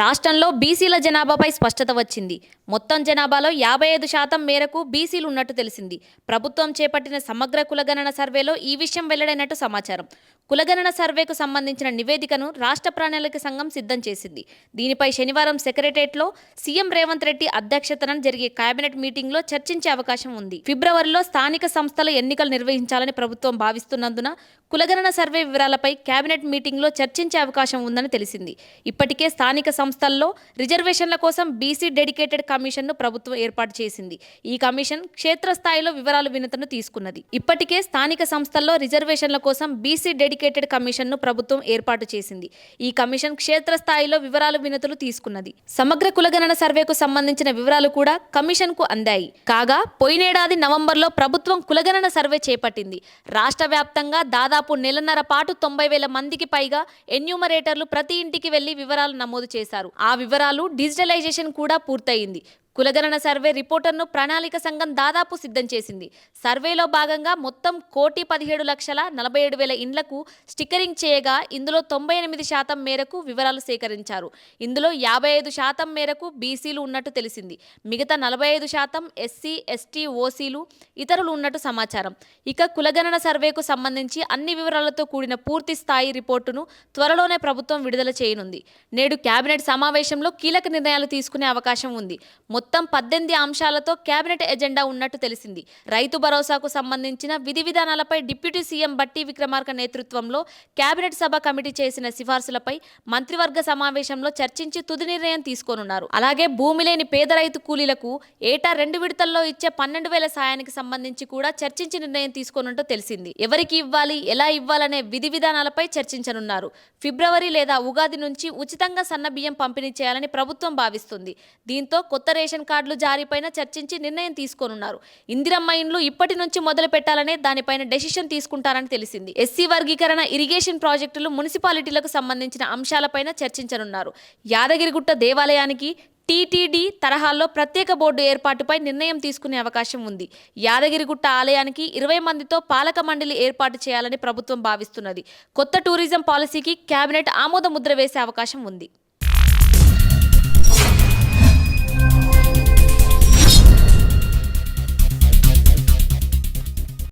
రాష్ట్రంలో బీసీల జనాభాపై స్పష్టత వచ్చింది. మొత్తం జనాభాలో యాభై ఐదు శాతం మేరకు బీసీలు ఉన్నట్టు తెలిసింది. ప్రభుత్వం చేపట్టిన సమగ్ర కులగణన సర్వేలో ఈ విషయం వెల్లడైనట్టు సమాచారం. కులగణన సర్వేకు సంబంధించిన నివేదికను రాష్ట్ర ప్రణాళిక సంఘం సిద్ధం చేసింది. దీనిపై శనివారం సెక్రటరియట్లో సీఎం రేవంత్ రెడ్డి అధ్యక్షతన జరిగే కేబినెట్ మీటింగ్లో చర్చించే అవకాశం ఉంది. ఫిబ్రవరిలో స్థానిక సంస్థల ఎన్నికలు నిర్వహించాలని ప్రభుత్వం భావిస్తున్నందున కులగణన సర్వే వివరాలపై కేబినెట్ మీటింగ్లో చర్చించే అవకాశం ఉందని తెలిసింది. ఇప్పటికే స్థానిక సంస్థల్లో రిజర్వేషన్ల కోసం బీసీ డెడికేటెడ్ కమిషన్ను ప్రభుత్వం ఏర్పాటు చేసింది. ఈ కమిషన్ క్షేత్రస్థాయిలో వివరాలు వినతను తీసుకున్నది. ఇప్పటికే స్థానిక సంస్థల్లో రిజర్వేషన్ల కోసం బీసీ డెడికేటెడ్ కమిషన్ను ప్రభుత్వం ఏర్పాటు చేసింది. ఈ కమిషన్ క్షేత్రస్థాయిలో వివరాలు వినతులు తీసుకున్నది. సమగ్ర కులగణన సర్వేకు సంబంధించిన వివరాలు కూడా కమిషన్కు అందాయి. కాగా పోయినేడాది నవంబర్లో ప్రభుత్వం కులగణన సర్వే చేపట్టింది. రాష్ట్ర వ్యాప్తంగా దాదాపు నెలన్నర పాటు తొంభై వేల మందికి పైగా ఎన్యూమరేటర్లు ప్రతి ఇంటికి వెళ్ళి వివరాలు నమోదు చేశారు. ఆ వివరాలు డిజిటలైజేషన్ కూడా పూర్తయింది. కులగణన సర్వే రిపోర్టర్ను ప్రణాళిక సంఘం దాదాపు సిద్ధం చేసింది. సర్వేలో భాగంగా మొత్తం కోటి పదిహేడు లక్షల నలభై ఏడు వేల ఇండ్లకు స్టిక్కరింగ్ చేయగా ఇందులో తొంభై ఎనిమిది శాతం మేరకు వివరాలు సేకరించారు. ఇందులో యాభై ఐదు శాతం మేరకు బీసీలు ఉన్నట్టు తెలిసింది. మిగతా నలభై ఐదు శాతం ఎస్సీ ఎస్టీ ఓసీలు ఇతరులు ఉన్నట్టు సమాచారం. ఇక కులగణన సర్వేకు సంబంధించి అన్ని వివరాలతో కూడిన పూర్తి స్థాయి రిపోర్టును త్వరలోనే ప్రభుత్వం విడుదల చేయనుంది. నేడు కేబినెట్ సమావేశంలో కీలక నిర్ణయాలు తీసుకునే అవకాశం ఉంది. మొత్తం పద్దెనిమిది అంశాలతో కేబినెట్ ఎజెండా ఉన్నట్టు తెలిసింది. రైతు భరోసాకు సంబంధించిన విధి విధానాలపై డిప్యూటీ సీఎం బట్టి విక్రమార్క నేతృత్వంలో కేబినెట్ సభ కమిటీ చేసిన సిఫార్సులపై మంత్రివర్గ సమావేశంలో చర్చించి తుది నిర్ణయం తీసుకోనున్నారు. అలాగే భూమి లేని పేద రైతు కూలీలకు ఏటా రెండు విడతల్లో ఇచ్చే పన్నెండు వేల సాయానికి సంబంధించి కూడా చర్చించి నిర్ణయం తీసుకోనున్నట్టు తెలిసింది. ఎవరికి ఇవ్వాలి ఎలా ఇవ్వాలనే విధి విధానాలపై చర్చించనున్నారు. ఫిబ్రవరి లేదా ఉగాది నుంచి ఉచితంగా సన్న బియ్యం పంపిణీ చేయాలని ప్రభుత్వం భావిస్తుంది. దీంతో కొత్త రేషన్ కార్డులు జారీపైన చర్చించి నిర్ణయం తీసుకోనున్నారు. ఇందిరమ్మ ఇండ్లు ఇప్పటి నుంచి మొదలు పెట్టాలనే దానిపైన డెసిషన్ తీసుకుంటారని తెలిసింది. ఎస్సీ వర్గీకరణ ఇరిగేషన్ ప్రాజెక్టులు మున్సిపాలిటీలకు సంబంధించిన అంశాలపైన చర్చించనున్నారు. యాదగిరిగుట్ట దేవాలయానికి టీటీడీ తరహాల్లో ప్రత్యేక బోర్డు ఏర్పాటుపై నిర్ణయం తీసుకునే అవకాశం ఉంది. యాదగిరిగుట్ట ఆలయానికి ఇరవై మందితో పాలక మండలి ఏర్పాటు చేయాలని ప్రభుత్వం భావిస్తున్నది. కొత్త టూరిజం పాలసీకి కేబినెట్ ఆమోద ముద్ర వేసే అవకాశం ఉంది.